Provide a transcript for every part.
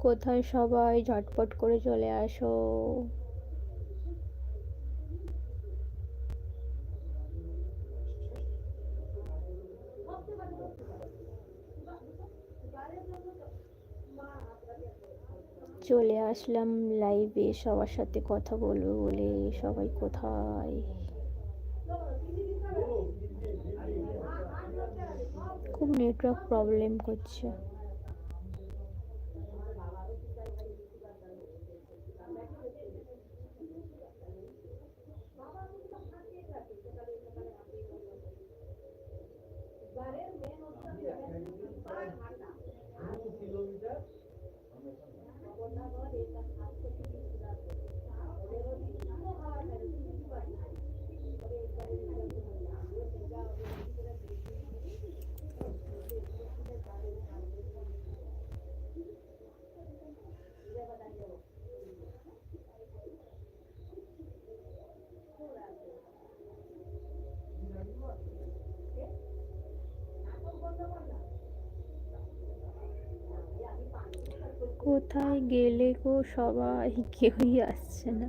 কোথায় সবাই ঝটপট করে চলে আসো। চলে আসলাম লাইভে সবার সাথে কথা বলব বলে। সবাই কোথায়? খুব নেটওয়ার্ক প্রবলেম করছে। কোথায় গেলে গো সবাই? কেউই আসছে না।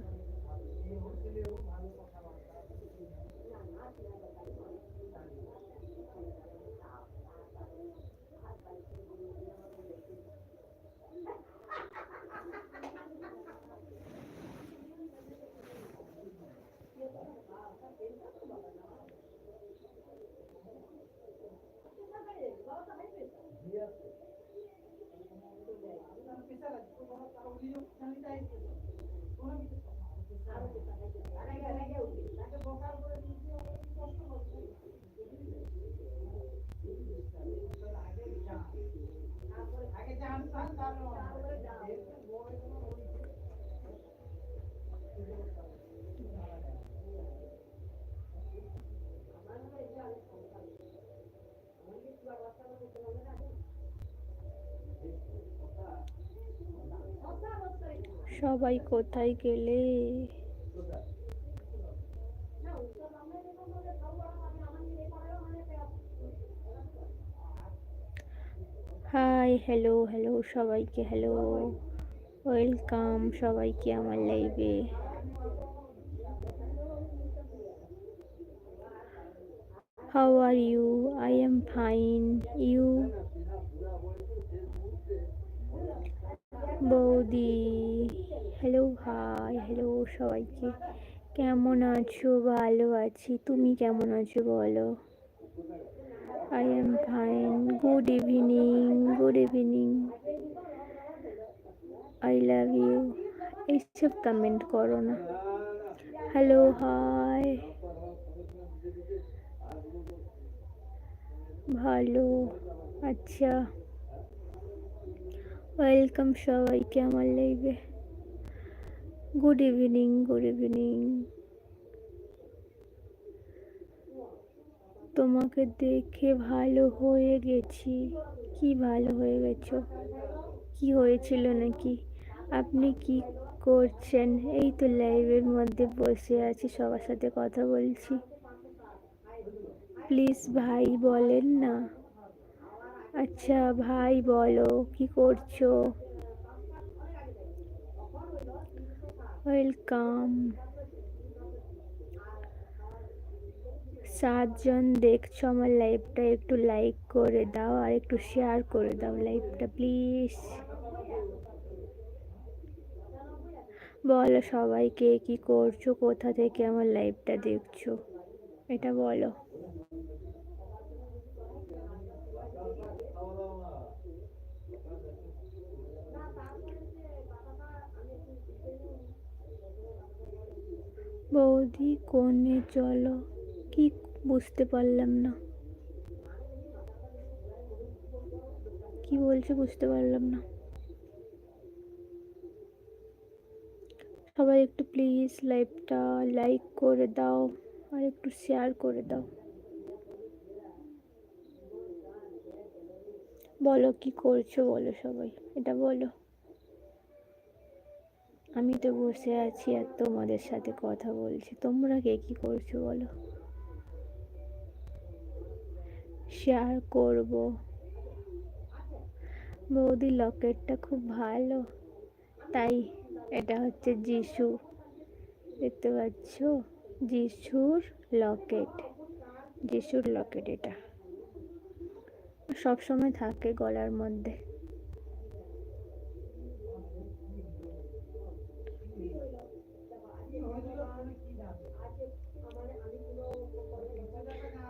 সবাই কোথায় গেলে? হাই হ্যালো হ্যালো সবাইকে হ্যালো ওয়েলকাম সবাইকে আমার লাইভে how are you I am fine you বৌদি। হ্যালো ভাই হ্যালো সবাইকে। কেমন আছো? ভালো আছি। তুমি কেমন আছো বলো? I am fine good evening good evening I love you এইসব কমেন্ট করো না। হ্যালো হাই ভালো। আচ্ছা। ওয়েলকাম সবাইকে আমার লাইভে গুড ইভিনিং গুড ইভিনিং তোমাকে দেখে ভালো হয়ে গেছি। কি ভালো হয়ে গেছো? কি হয়েছিল নাকি? আপনি কি করছেন? এই তো লাইভের মধ্যে বসে আছি, সবার সাথে কথা বলছি। প্লিজ ভাই বলেন না। আচ্ছা ভাই বলো, কি করছ? ওয়েলকাম সাতজন দেখছ আমার লাইভটা, একটু লাইক করে দাও আর একটু শেয়ার করে দাও লাইভটা প্লিজ বলো সবাইকে কি করছ, কোথা থেকে আমার লাইভটা দেখছ? এটা বলো। বৌদি কোণে চলো, কি বুঝতে পারলাম না। কি বলছো বুঝতে পারলাম না। সবাই একটু প্লিজ লাইভটা লাইক করে দাও আর একটু শেয়ার করে দাও। বলো কি করছ বলো সবাই, এটা বলো। আমি তো বসে আছি আর তোমাদের সাথে কথা বলছি, তোমরা কে কি করছ বলো। শেয়ার করব। বৌদি লকেটটা খুব ভালো। তাই এটা হচ্ছে যিশু। দেখতে পাচ্ছ? যিশুর লকেট। যিশুর লকেট এটা। সবসময় থাকে গলার মধ্যে।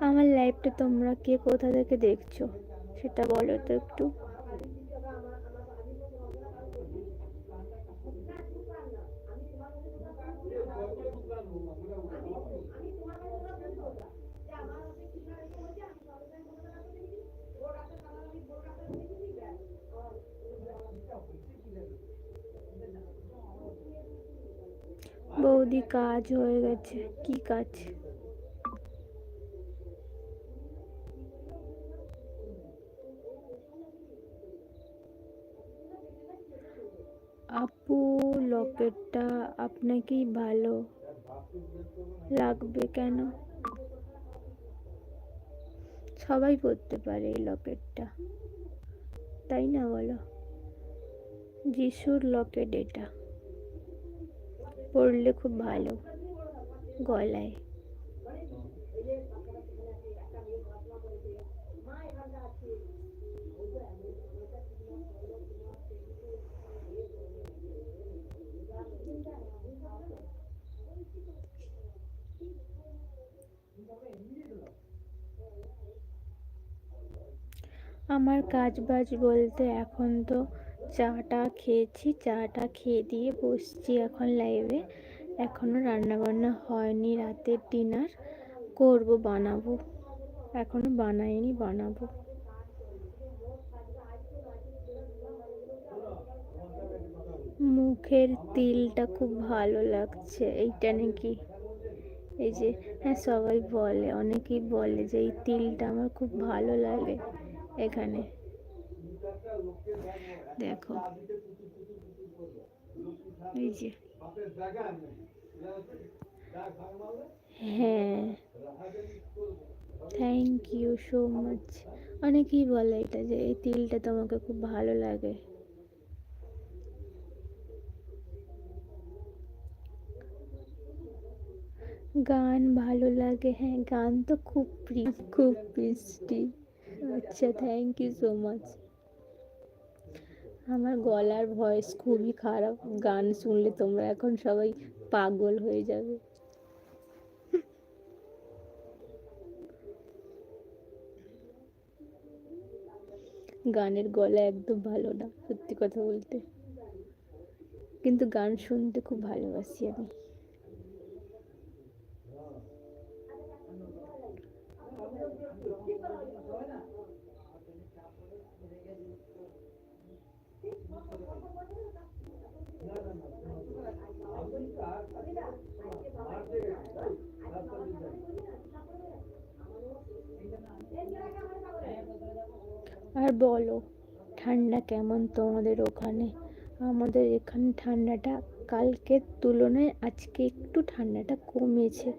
আমার লাইফটা তোমরা কে কোথা থেকে দেখছ? সেটা বলো তো একটু। বৌদি কাজ হয়ে গেছে, কি কাজ? আপু, লকেটটা আপনাকেই ভালো লাগবে কেন? সবাই পরতে পারে এই লকেটটা, তাই না বলো? যিশুর লকেট এটা পরলে খুব ভালো গলায়। আমার কাজ বাজ বলতে এখন তো চাটা খেয়েছি, চাটা খেয়ে দিয়ে বসছি এখন লাইভে এখনও রান্না বান্না হয়নি, রাতের ডিনার করব, বানাবো। এখনও বানাইনি, বানাবো। মুখের তিলটা খুব ভালো লাগছে, এইটা নাকি? এই যে হ্যাঁ সবাই বলে, অনেকেই বলে যে এই তিলটা আমার খুব ভালো লাগে। এখানে। দেখো। এই যে। হ্যাঁ। থ্যাংক ইউ সো মাচ অনেকেই বলে এটা যে, এই তিলটা তোমাকে খুব ভালো লাগে। গান ভালো লাগে। হ্যাঁ গান তো খুব প্রিয়। খুব মিষ্টি। আচ্ছা থ্যাংক ইউ সো মাচ আমার গলার ভয়েস খুবই খারাপ, গান শুনলে তোমরা এখন সবাই পাগল হয়ে যাবে। গানের গলা একদম ভালো না, সত্যি কথা বলতে। কিন্তু গান শুনতে খুব ভালোবাসি আমি। আর বলো, ঠান্ডা কেমন তোমাদের ওখানে? আমাদের এখানে ঠান্ডাটা কালকের তুলনায় আজকে একটু ঠান্ডাটা কমেছে।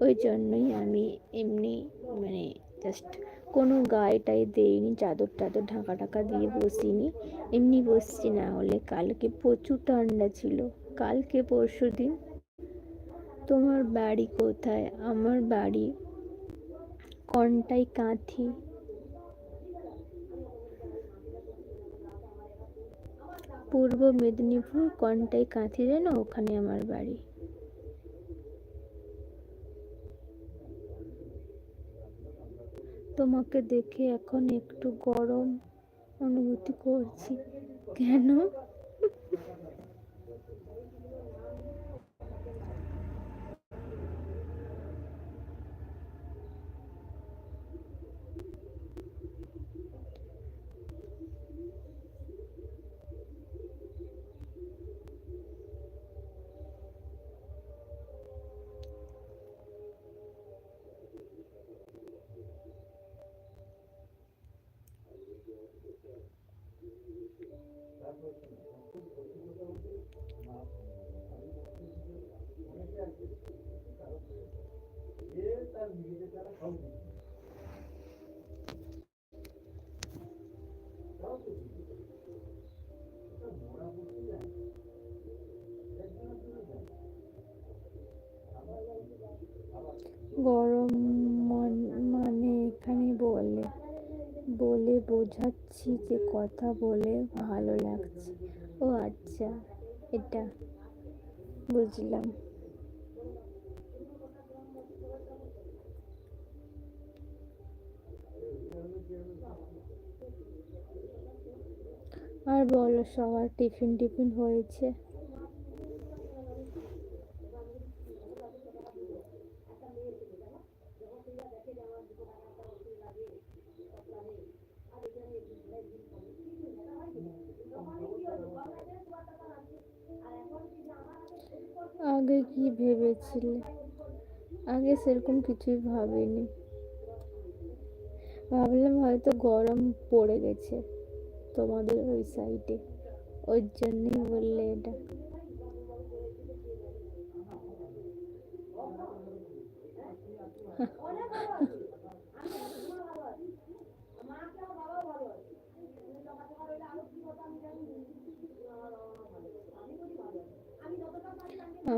ওই জন্যই আমি এমনি মানে জাস্ট কোনো গায়ে টায়ে দেইনি, চাদর টাদর ঢাকা ঢাকা দিয়ে বসিনি। এমনি বসছি না হলে কালকে প্রচুর ঠান্ডা ছিল। কালকে পরশু দিন। তোমার বাড়ি কোথায়? আমার বাড়ি কন্টাই কাঁথি পূর্ব মেদিনীপুর কন্টাই কাঁথি যেন ওখানে আমার বাড়ি। তোমাকে দেখে এখন একটু গরম অনুভূতি করছি। কেন? গরম মান- এখানে বলে বলে বোঝাচ্ছি যে কথা বলে ভালো লাগছে। ও আচ্ছা এটা বুঝলাম। আর বলো, সবার টিফিন টিফিন হয়েছে? আগে কি ভেবেছিলে? আগে সেরকম কিছুই ভাবিনি। ভাবলাম হয়তো গরম পড়ে গেছে তোমাদের ওই সাইডে ওই জন্যই বললে এটা।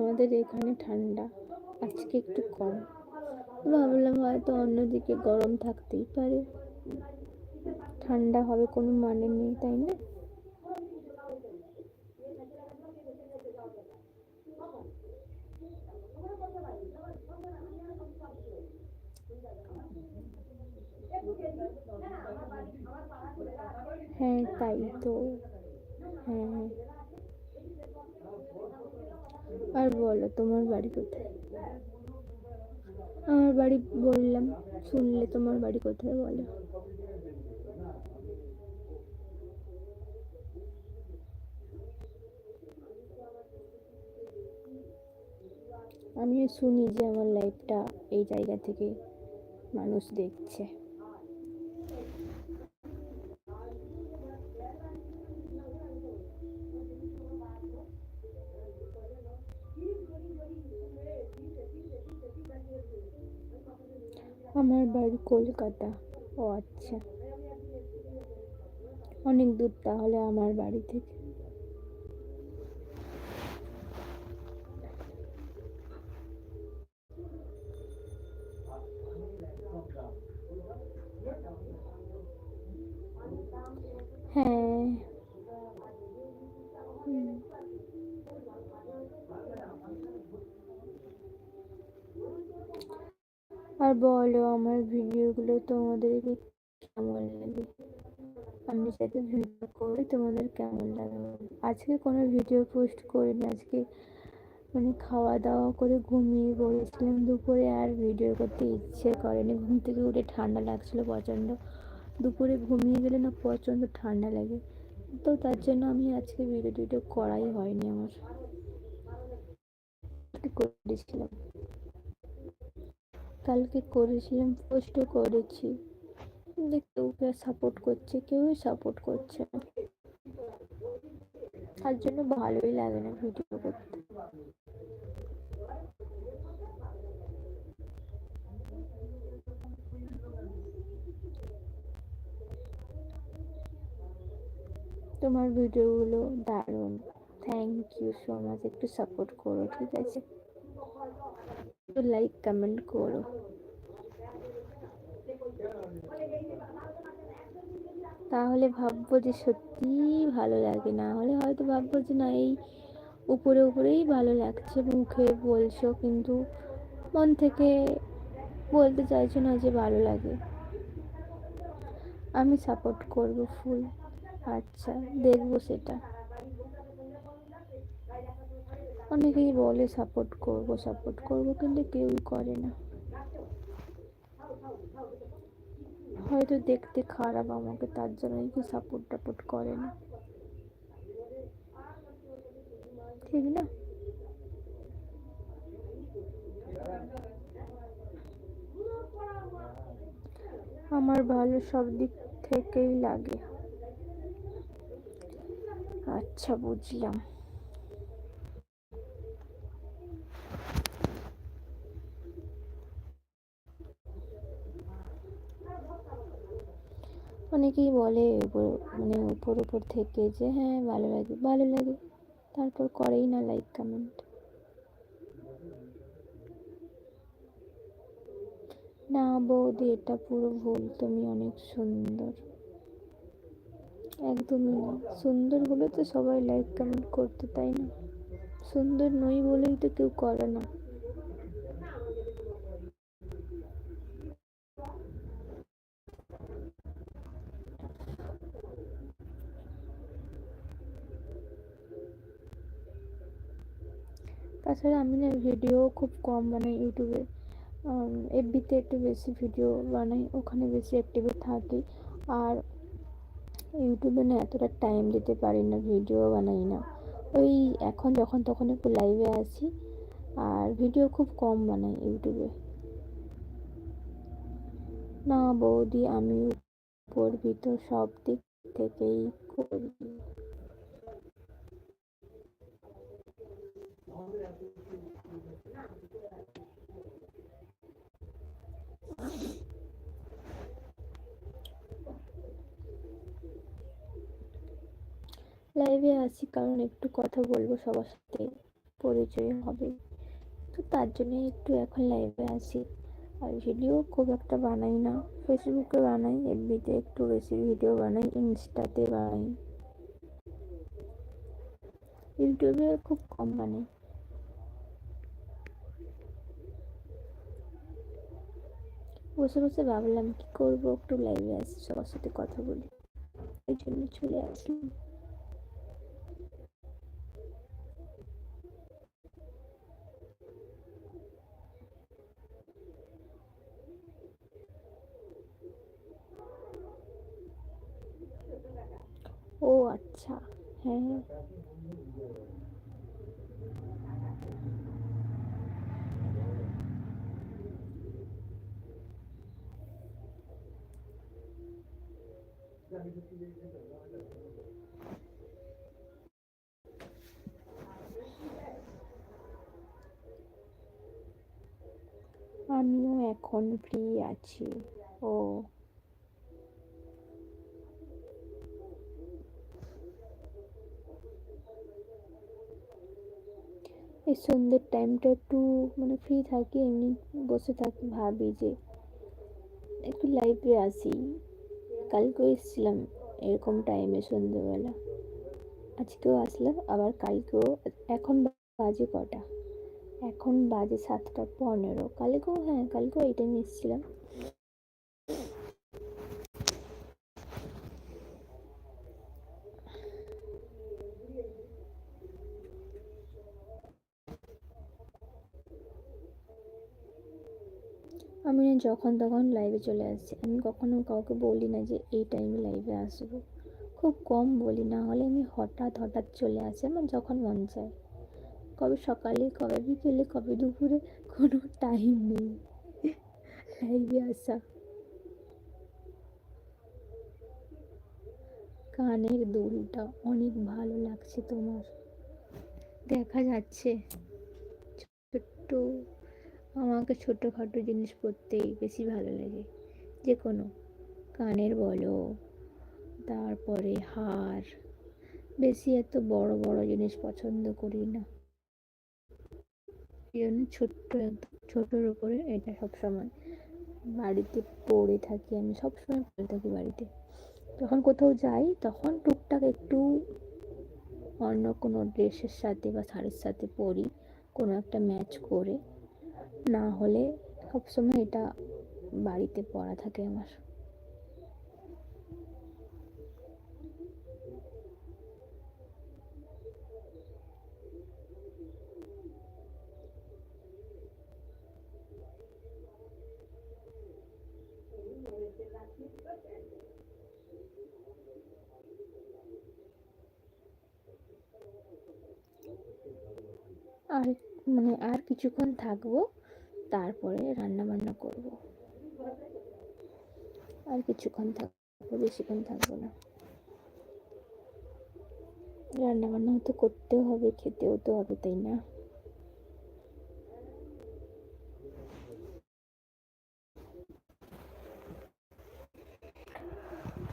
আমাদের এখানে ঠান্ডা, আজকে একটু কম। ভাবলাম হয়তো অন্যদিকে গরম থাকতেই পারে। ঠান্ডা হবে কোনো মানে নেই, তাই না? হ্যাঁ তাই তো। হ্যাঁ হ্যাঁ। আর বলো, তোমার বাড়ি কোথায়? আমার বাড়ি বললাম, শুনলে তোমার বাড়ি কোথায় বলো? আমিও শুনি যে আমার লাইফটা এই জায়গা থেকে মানুষ দেখছে আমার বাড়ি কলকাতা। ও আচ্ছা। অনেক দূর তাহলে আমার বাড়ি থেকে হ্যাঁ হুম। আর বলো আমার ভিডিওগুলো তোমাদেরকে কেমন লাগে? আমি সাথে ভিডিও করে, তোমাদের কেমন লাগে? আজকে কোনো ভিডিও পোস্ট করিনি, আজকে মানে খাওয়া দাওয়া করে ঘুমিয়ে পড়েছিলাম দুপুরে আর ভিডিও করতে ইচ্ছে করেনি। ঘুম থেকে উঠে ঠান্ডা লাগছিল প্রচণ্ড। দুপুরে ঘুমিয়ে গেলে না প্রচণ্ড ঠান্ডা লাগে। তো তার জন্য আমি আজকে ভিডিও টিডিও করাই হয়নি আমার। করেছিলাম। কালকে করেছিলাম পোস্টও করেছি। কিন্তু কেউ কেউ সাপোর্ট করছে, কেউই সাপোর্ট করছে না। তার জন্য ভালোই লাগে না ভিডিও করতে। তোমার ভিডিওগুলো দারুণ। থ্যাংক ইউ সো মাচ একটু সাপোর্ট করো, ঠিক আছে? একটু লাইক কমেন্ট করো তাহলে ভাববো যে সত্যিই ভালো লাগে না হলে হয়তো ভাববো যে না এই উপরে উপরেই ভালো লাগছে মুখে বলছো কিন্তু মন থেকে বলতে চাইছো না যে ভালো লাগে। আমি সাপোর্ট করব ফুল আচ্ছা দেখব সেটা। অনেকেই বলে, সাপোর্ট করব সাপোর্ট করব, কিন্তু কেউই করে না। হয়তো দেখতে খারাপ আমাকে, তার জন্যই কি সাপোর্ট টাপোর্ট করে না। ঠিক না? আমার ভালো সব দিক থেকেই লাগে। আচ্ছা বুঝলাম। অনেকেই বলে মানে উপর উপর থেকে যে হ্যাঁ ভালো লাগে ভালো লাগে। তারপর করেই না লাইক কমেন্ট না বৌদি, এটা পুরো ভুল, তুমি অনেক সুন্দর। একদমই না। সুন্দর হলে তো সবাই লাইক কমেন্ট করতে, তাই না? সুন্দর নই বলেই তো কেউ করে না। তাছাড়া আমি না ভিডিও খুব কম বানাই ইউটিউবে এফবিতে একটু বেশি ভিডিও বানাই, ওখানে বেশি অ্যাক্টিভে থাকি। আর ইউটিউবে না এতটা টাইম দিতে পারি না ভিডিও বানাই না। ওই এখন যখন তখন একটু লাইভে আসি আর ভিডিও খুব কম বানাই ইউটিউবে না বৌদি আমি উপর ভিতর সব দিক থেকেই করি। লাইভে আসি কারণ একটু কথা বলব, সবার সাথে পরিচয় হবে। তো তার জন্য একটু এখন লাইভে আসি আর ভিডিও খুব একটা বানাই না। ফেসবুকে বানাই এফবিতে একটু বেশি ভিডিও বানাই ইনস্টাতে বানাই। ইউটিউবে খুব কম বানাই। বসে বসে ভাবলাম, কি করব? একটু লাইভে আসি সবার সাথে কথা বলি। ওই জন্য চলে আসলাম ও আচ্ছা হ্যাঁ। আমিও এখন ফ্রি আছি। ও। এই সন্ধ্যের টাইমটা একটু মানে ফ্রি থাকি, এমনি বসে থাকি, ভাবি যে একটু লাইভে আসি। কালকেও এসেছিলাম এরকম টাইমে সন্ধ্যেবেলা। আজকেও আসলাম, আবার কালকেও, এখন বাজে কটা? এখন বাজে সাতটা পনেরো। কালকেও হ্যাঁ কালকেও এই টাইমে এসেছিলাম। আমি যখন তখন লাইভে চলে আসছি। আমি কখনো কাউকে বলি না যে এই টাইমে লাইভে আসব। খুব কম বলি। না হলে আমি হঠাৎ হঠাৎ চলে আসি। আমার যখন মন চায়। কবে সকালে, কবে বিকেলে, কবে দুপুরে, কোনো টাইম নেই। লাইভে আসা। কানের দুলটা অনেক ভালো লাগছে তোমার। দেখা যাচ্ছে। ছোট্ট, আমাকে ছোটোখাটো জিনিস পরতেই বেশি ভালো লাগে। যে কোনো কানের বলো, তারপরে হার। বেশি এত বড় বড় জিনিস পছন্দ করি না। জন্য ছোট্ট একদম ছোটোর উপরে এটা সবসময় বাড়িতে পড়ে থাকি আমি, সবসময় পড়ে থাকি বাড়িতে। যখন কোথাও যাই, তখন টুকটাক একটু অন্য কোনো ড্রেসের সাথে বা শাড়ির সাথে পরি, কোনো একটা ম্যাচ করে। না হলে সবসময় এটা বাড়িতে পড়া থাকে আমার আর মানে আর কিছুক্ষণ থাকব, তারপরে রান্না বান্না করব। আর কিছুক্ষণ থাকব, বেশিক্ষণ থাকব না। রান্না বান্না তো করতেও হবে, খেতেও তো হবে, তাই না?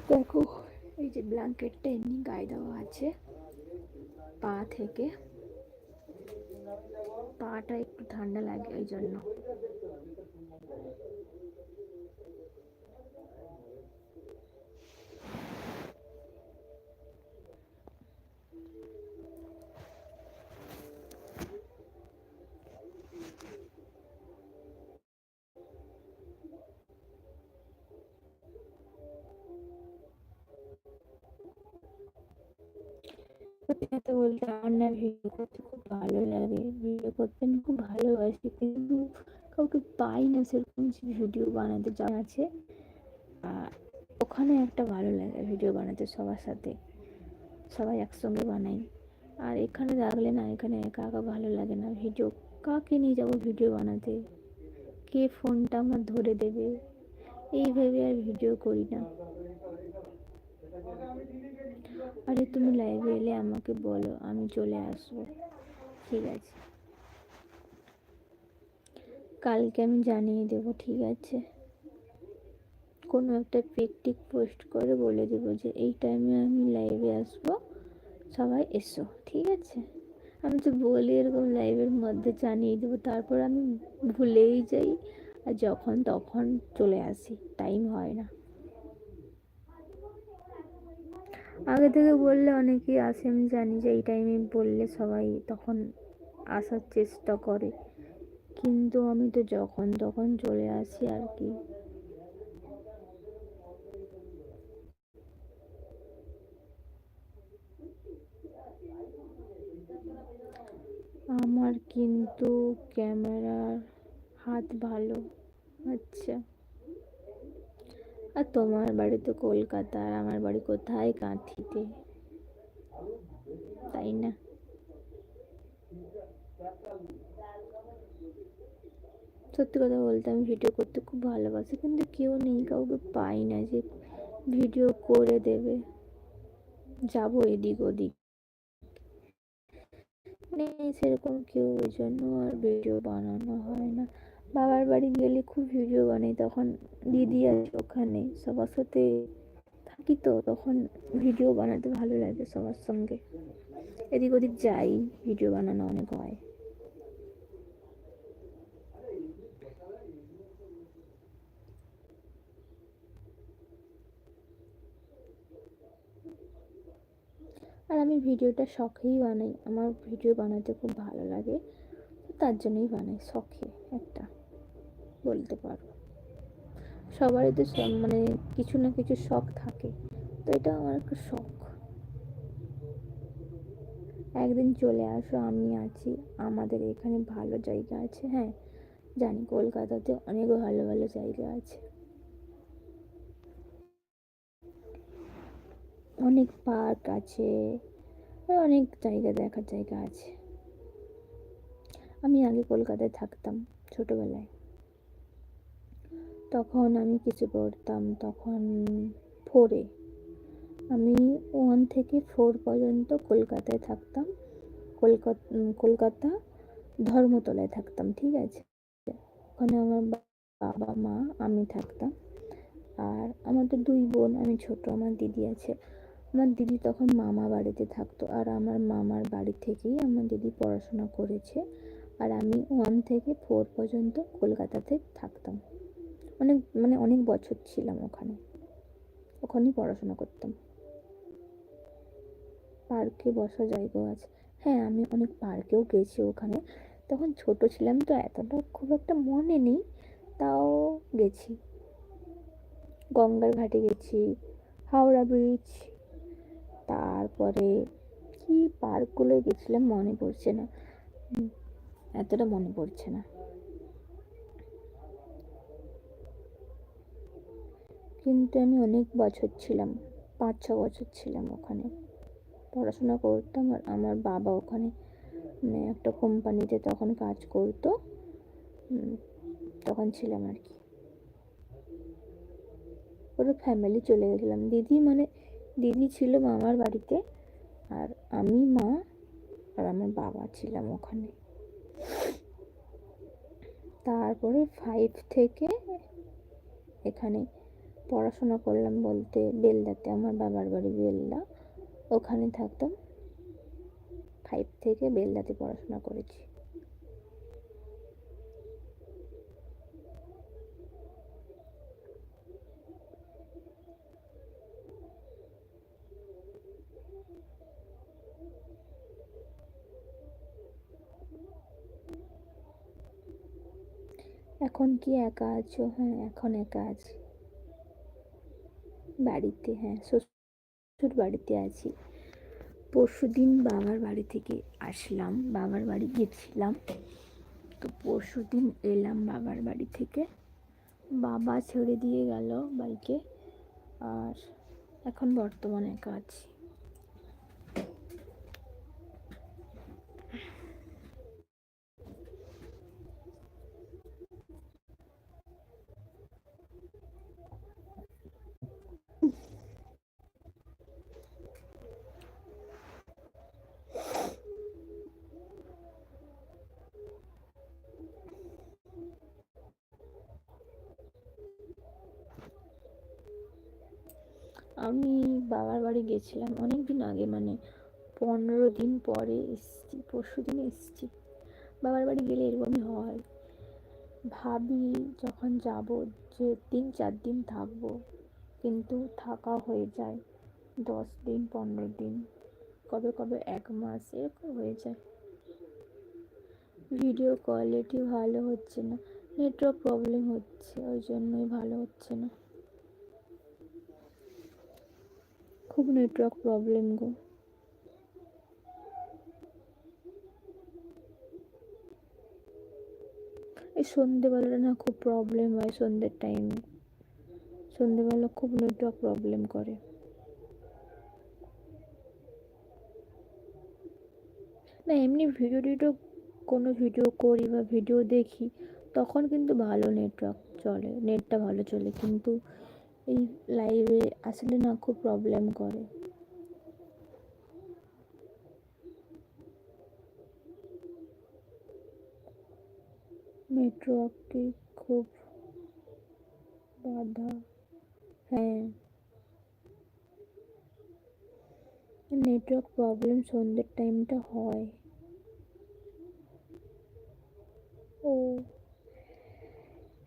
দেখো, এই যে ব্ল্যাঙ্কেটটা এমনি গায়ে দেওয়া আছে, পা থেকে। পাটা একটু ঠান্ডা লাগে ওই জন্য সত্যি বলতে আমার না ভিডিও করতে খুব ভালো লাগে। ভিডিও করতে আমি খুব ভালোবাসি। কিন্তু কাউকে পাই না সেরকম ভিডিও বানাতে যা আছে ওখানে একটা ভালো লাগে ভিডিও বানাতে সবার সাথে। সবাই একসঙ্গে বানাই। আর এখানে রাখলে না, এখানে একা একা ভালো লাগে না। ভিডিও কাকে নিয়ে যাব ভিডিও বানাতে? কে ফোনটা আমার ধরে দেবে? এই ভেবে আর ভিডিও করি না। আরে তুমি লাইভে এলে আমাকে বলো, আমি চলে আসব। ঠিক আছে। কালকে আমি জানিয়ে দেবো, ঠিক আছে? কোনো একটা পিক টিক পোস্ট করে বলে দেবো যে, এই টাইমে আমি লাইভে আসব, সবাই এসো। ঠিক আছে? আমি তো বলি এরকম লাইভের মধ্যে জানিয়ে দেবো, তারপর আমি ভুলেই যাই, আর যখন তখন চলে আসি। টাইম হয় না। আগে থেকে বললে অনেকেই আসে, আমি জানি যে এই টাইমে বললে সবাই তখন আসার চেষ্টা করে। কিন্তু আমি তো যখন তখন চলে আসি আর কি। আমার কিন্তু ক্যামেরার হাত ভালো আচ্ছা। আর তোমার বাড়ি তো কলকাতা, আর আমার বাড়ি কোথায়? কাঁথিতে। তাই না? সত্যি কথা বলতে আমি ভিডিও করতে খুব ভালোবাসি, কিন্তু কেউ নেই, কাউকে পাই না যে ভিডিও করে দেবে। যাব এদিক ওদিক। নেই সেরকম কেউ ওই জন্য আর ভিডিও বানানো হয় না। বাবার বাড়ি গেলে খুব ভিডিও বানাই, তখন দিদি আছে ওখানে, সবার সাথে থাকি তো, তখন ভিডিও বানাতে ভালো লাগে সবার সঙ্গে। এদিক ওদিক যাই, ভিডিও বানানো অনেক হয়। আর আমি ভিডিওটা শখেই বানাই, আমার ভিডিও বানাতে খুব ভালো লাগে, তার জন্যই বানাই শখে একটা। বলতে পারো। সবারই তো মানে কিছু না কিছু শখ থাকে। তো এটা আমার একটা শখ। একদিন চলে আসো, আমি আছি। আমাদের এখানে ভালো জায়গা আছে হ্যাঁ? জানি কলকাতাতে অনেক ভালো ভালো জায়গা আছে। অনেক পার্ক আছে, অনেক জায়গা দেখার জায়গা আছে। আমি আগে কলকাতায় থাকতাম ছোটোবেলায়। তখন আমি কিছু পড়তাম, তখন ফোরে আমি ওয়ান থেকে ফোর পর্যন্ত কলকাতায় থাকতাম। কলকাতা কলকাতা ধর্মতলায় থাকতাম, ঠিক আছে? ওখানে আমার বাবা, মা, আমি থাকতাম। আর আমার তো দুই বোন, আমি ছোট, আমার দিদি আছে। আমার দিদি তখন মামা বাড়িতে থাকতো আর আমার মামার বাড়ি থেকেই আমার দিদি পড়াশোনা করেছে। আর আমি ওয়ান থেকে ফোর পর্যন্ত কলকাতাতে থাকতাম। অনেক মানে অনেক বছর ছিলাম ওখানে। ওখানেই পড়াশোনা করতাম। পার্কে বসা জায়গাও আছে। হ্যাঁ আমি অনেক পার্কেও গেছি ওখানে। তখন ছোট ছিলাম তো, এতটা খুব একটা মনে নেই, তাও গেছি। গঙ্গার ঘাটে গেছি, হাওড়া ব্রিজ তারপরে কি পার্কগুলো গেছিলাম মনে পড়ছে না। এতটা মনে পড়ছে না। কিন্তু আমি অনেক বছর ছিলাম, পাঁচ, ছ বছর ছিলাম ওখানে। পড়াশোনা করতাম আর আমার বাবা ওখানে মানে একটা কোম্পানিতে তখন কাজ করতো তখন ছিলাম আর কি। পুরো ফ্যামিলি চলে গেছিলাম। দিদি মানে দিদি ছিল মামার বাড়িতে আর আমি মা আর আমার বাবা ছিলাম ওখানে। তারপরে ফাইভ থেকে এখানে পড়াশোনা করলাম বলতে বেলদাতে, আমার বাবার বাড়ি বেলদা। ওখানে থাকতাম। ফাইভ থেকে বেলদাতে পড়াশোনা করেছি। এখন কি একা আছো? হ্যাঁ এখন একা আছি। বাড়িতে হ্যাঁ শ্বশুর বাড়িতে আছি। পরশু দিন বাবার বাড়ি থেকে আসলাম, বাবার বাড়ি গেছিলাম তো পরশু দিন এলাম বাবার বাড়ি থেকে। বাবা ছেড়ে দিয়ে গেল বাইকে আর এখন বর্তমানে একা আছি আমি বাবার বাড়ি গেছিলাম অনেক দিন আগে মানে পনেরো দিন পরে এসছি, পরশু দিন এসছি। বাবার বাড়ি গেলে এরকমই হয়। ভাবি যখন যাব, যে তিন চার দিন থাকব, কিন্তু থাকা হয়ে যায় দশ দিন, পনেরো দিন, কবে কবে এক মাস, এরকম হয়ে যায়। ভিডিও কোয়ালিটি ভালো হচ্ছে না নেটওয়ার্ক প্রবলেম হচ্ছে, ওই জন্যই ভালো হচ্ছে না। খুব নেটওয়ার্ক প্রবলেম গো। এই সন্ধেবেলাটা না খুব প্রবলেম হয় সন্ধ্যের টাইমে সন্ধেবেলা খুব নেটওয়ার্ক প্রবলেম করে। না, এমনি ভিডিও টিডিও কোনো ভিডিও করি বা ভিডিও দেখি, তখন কিন্তু ভালো নেটওয়ার্ক চলে নেটটা ভালো চলে। কিন্তু এই লাইভে আসলে না খুব প্রবলেম করে। নেটওয়ার্কে খুব বাধা। হ্যাঁ। নেটওয়ার্ক প্রবলেম সন্ধ্যের টাইমটা হয়। ও।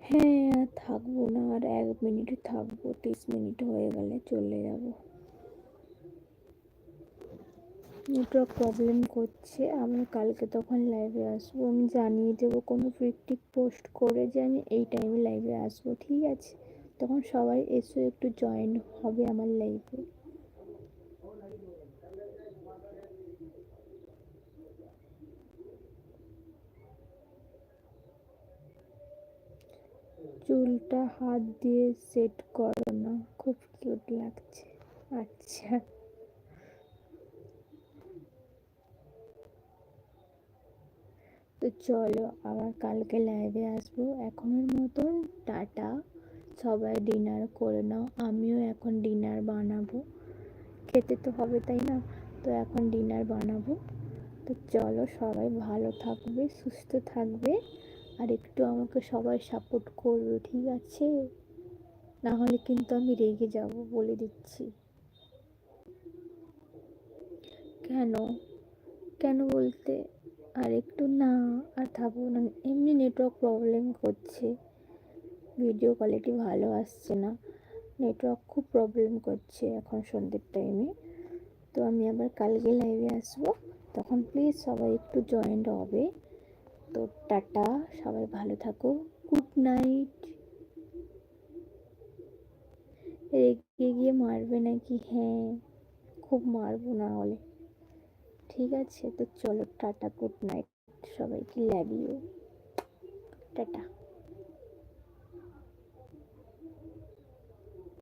হ্যাঁ। থাকব না আর এক মিনিট থাকব, তিরিশ মিনিট হয়ে গেলে চলে যাব। নেটওয়ার্ক প্রবলেম করছে, আমি কালকে তখন লাইভে আসব। আমি জানিয়ে দেবো কোনো পিকটিক পোস্ট করে যে আমি এই টাইমে লাইভে আসব, ঠিক আছে? তখন সবাই এসে একটু জয়েন হবে আমার লাইভে চুলটা হাত দিয়ে সেট করো না। খুব কিউট লাগছে। আচ্ছা। তো চলো, আবার কালকে লাইভে আসব। এখনের মতন টাটা। সবাই ডিনার করে নাও। আমিও এখন ডিনার বানাবো। খেতে তো হবে, তাই না? তো এখন ডিনার বানাবো। তো চলো, সবাই ভালো থাকবে, সুস্থ থাকবে। আর একটু আমাকে সবাই সাপোর্ট করবে, ঠিক আছে? না হলে কিন্তু আমি রেগে যাব বলে দিচ্ছি। কেন? কেন বলতে? আর একটু না, আর থাকব না। এমনি নেটওয়ার্ক প্রবলেম করছে। ভিডিও কোয়ালিটি ভালো আসছে না। নেটওয়ার্ক খুব প্রবলেম করছে এখন সন্ধ্যের টাইমে তো আমি আবার কালকে লাইভে আসব। তখন প্লিজ সবাই একটু জয়েন্ট হবে। তো টাটা, সবাই ভালো থাকো। Good night. রেগে গিয়ে মারবে নাকি? হ্যাঁ খুব মারবো না হলে। ঠিক আছে, তো চলো টাটা, গুড নাইট সবাইকে ইউ টাটা।